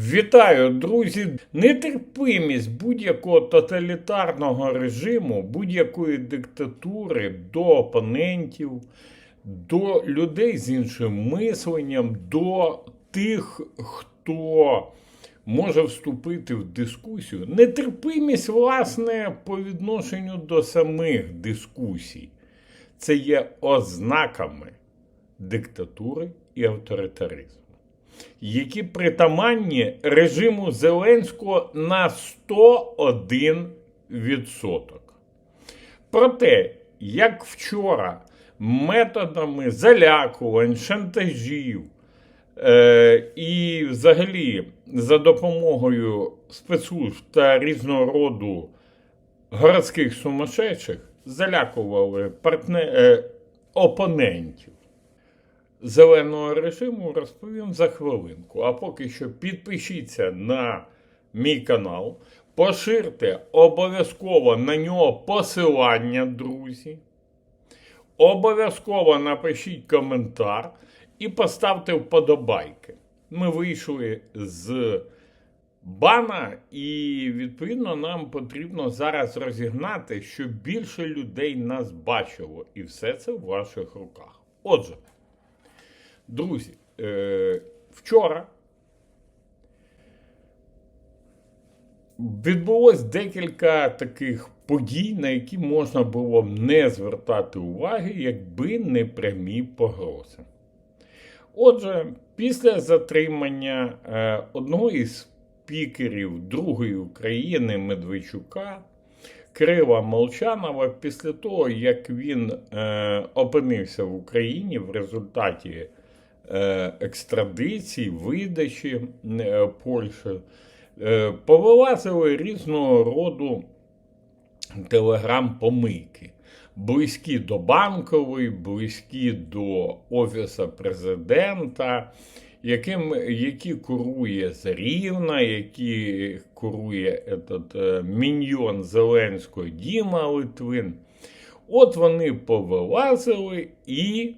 Вітаю, друзі! Нетерпимість будь-якого тоталітарного режиму, будь-якої диктатури до опонентів, до людей з іншим мисленням, до тих, хто може вступити в дискусію. Нетерпимість, власне, по відношенню до самих дискусій. Це є ознаками диктатури і авторитаризму які притаманні режиму Зеленського на 101%. Проте, як вчора, методами залякувань, шантажів е, і взагалі за допомогою спецслужб та різного роду городських сумасшедших залякували партне... е, опонентів зеленого режиму розповім за хвилинку. А поки що підпишіться на мій канал, поширте обов'язково на нього посилання, друзі. Обов'язково напишіть коментар і поставте вподобайки. Ми вийшли з бана, і відповідно нам потрібно зараз розігнати, щоб більше людей нас бачило. І все це в ваших руках. Отже. Друзі, е, вчора відбулось декілька таких подій, на які можна було б не звертати уваги, якби не прямі погрози. Отже, після затримання е, одного із спікерів другої України Медведчука. Крила Молчанова після того, як він е, опинився в Україні в результаті екстрадиції, видачі е, Польщі, е, повилазили різного роду телеграм-помийки. Близькі до банкової, близькі до Офіса президента, яким, які курує Зарівна, які курує этот, міньйон Зеленського Діма Литвин. От вони повилазили і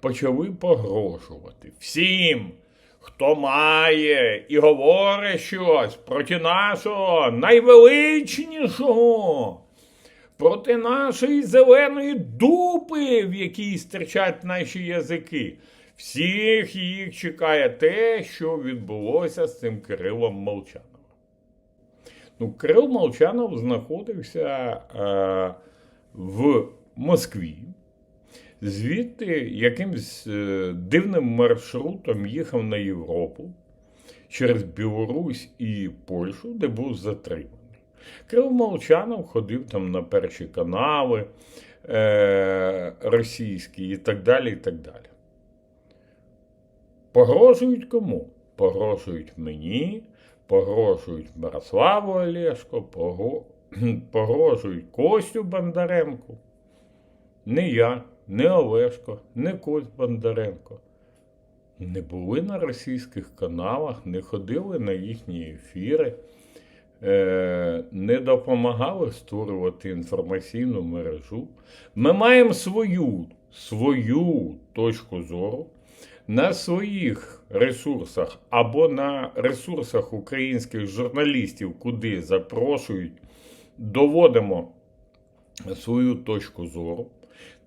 почали погрожувати всім, хто має і говорить щось проти нашого найвеличнішого, проти нашої зеленої дупи, в якій стирчать наші язики. Всіх їх чекає те, що відбулося з цим Кирилом Молчановим. Ну, Кирил Молчанов знаходився е, в Москві. Звідти якимсь е, дивним маршрутом їхав на Європу через Білорусь і Польщу, де був затриманий. Крив Молчанов ходив там на перші канали е- російські і так далі. і так далі. Погрожують кому? Погрожують мені, погрожують Мирославу Олешко, погрожують Костю Бондаренку. Не я не Олешко, не Кость Бондаренко. Не були на російських каналах, не ходили на їхні ефіри, е, не допомагали створювати інформаційну мережу. Ми маємо свою, свою точку зору на своїх ресурсах або на ресурсах українських журналістів, куди запрошують, доводимо свою точку зору.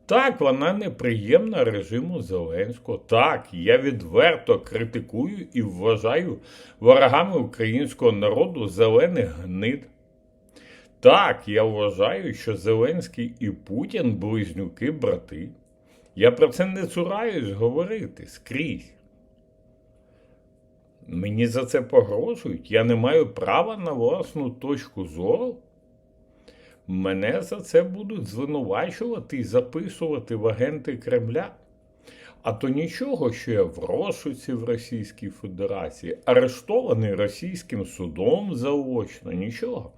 Так, вона неприємна режиму Зеленського. Так, я відверто критикую і вважаю ворогами українського народу зелених гнид. Так, я вважаю, що Зеленський і Путін близнюки брати. Я про це не цураюсь говорити скрізь. Мені за це погрожують. Я не маю права на власну точку зору. Мене за це будуть звинувачувати і записувати в агенти Кремля. А то нічого, що я в розшуці в Російській Федерації, арештований російським судом заочно, нічого.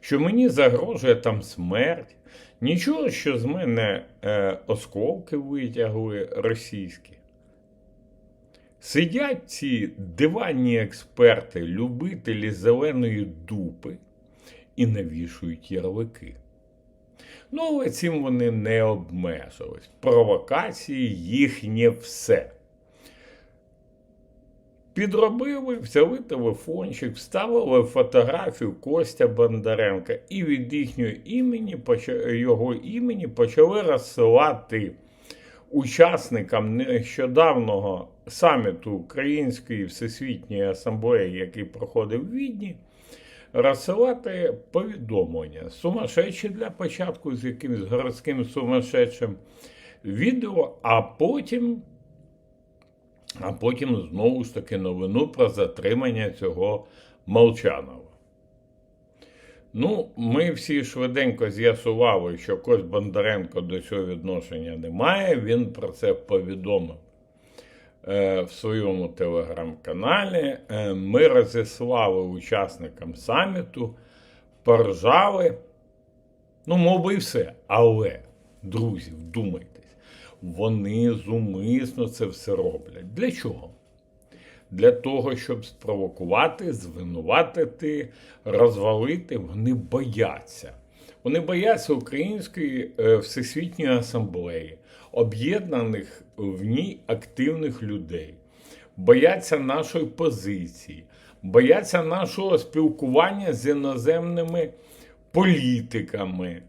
Що мені загрожує там смерть, нічого, що з мене е, осколки витягли російські. Сидять ці диванні експерти, любителі зеленої дупи і навішують ярлики. Ну, але цим вони не обмежились. Провокації їхнє все. Підробили, взяли телефончик, вставили фотографію Костя Бондаренка і від їхнього імені, його імені почали розсилати учасникам нещодавнього саміту Української Всесвітньої асамблеї, який проходив в Відні, розсилати повідомлення. Сумасшедші для початку з якимось городським сумасшедшим відео, а потім а потім знову ж таки новину про затримання цього Молчанова. Ну, ми всі швиденько з'ясували, що Кость Бондаренко до цього відношення не має. Він про це повідомив в своєму телеграм-каналі. Е, ми розіслали учасникам саміту, поржали. Ну, мовби і все. Але, друзі, вдумайтесь, вони зумисно це все роблять. Для чого? Для того, щоб спровокувати, звинуватити, розвалити, вони бояться. Вони бояться Української е, Всесвітньої асамблеї, об'єднаних в ній активних людей, бояться нашої позиції, бояться нашого спілкування з іноземними політиками,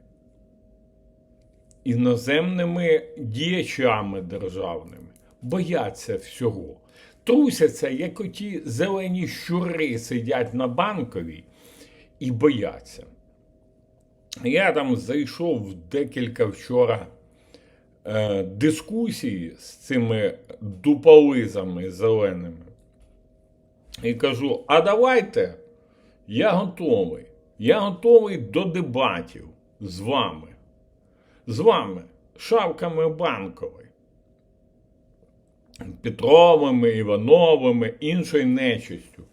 іноземними діячами державними, бояться всього. Трусяться, як оті зелені щури сидять на банковій і бояться. Я там зайшов декілька вчора е, дискусій з цими дуполизами зеленими. І кажу: а давайте, я готовий. Я готовий до дебатів з вами. З вами, шавками банкової. Петровими, Івановими, іншою нечистю.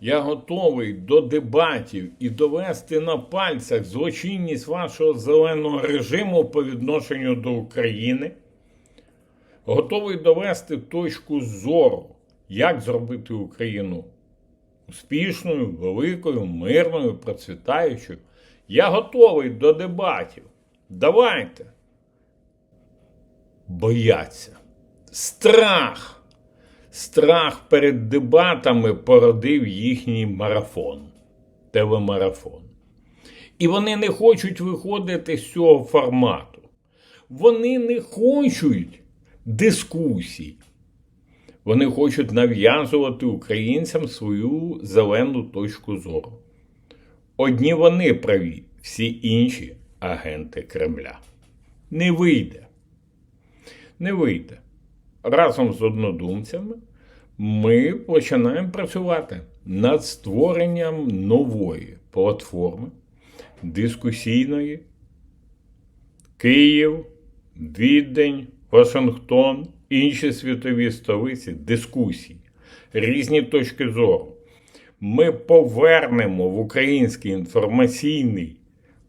Я готовий до дебатів і довести на пальцях злочинність вашого зеленого режиму по відношенню до України. Готовий довести точку зору, як зробити Україну успішною, великою, мирною, процвітаючою. Я готовий до дебатів. Давайте. Бояться. Страх. Страх перед дебатами породив їхній марафон, телемарафон. І вони не хочуть виходити з цього формату. Вони не хочуть дискусій. Вони хочуть нав'язувати українцям свою зелену точку зору. Одні вони праві, всі інші агенти Кремля. Не вийде. Не вийде. Разом з однодумцями ми починаємо працювати над створенням нової платформи дискусійної. Київ, Відень, Вашингтон, інші світові столиці, дискусії, різні точки зору. Ми повернемо в український інформаційний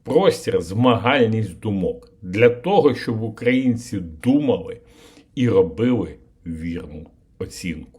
простір змагальність думок для того, щоб українці думали і робили вірну оцінку.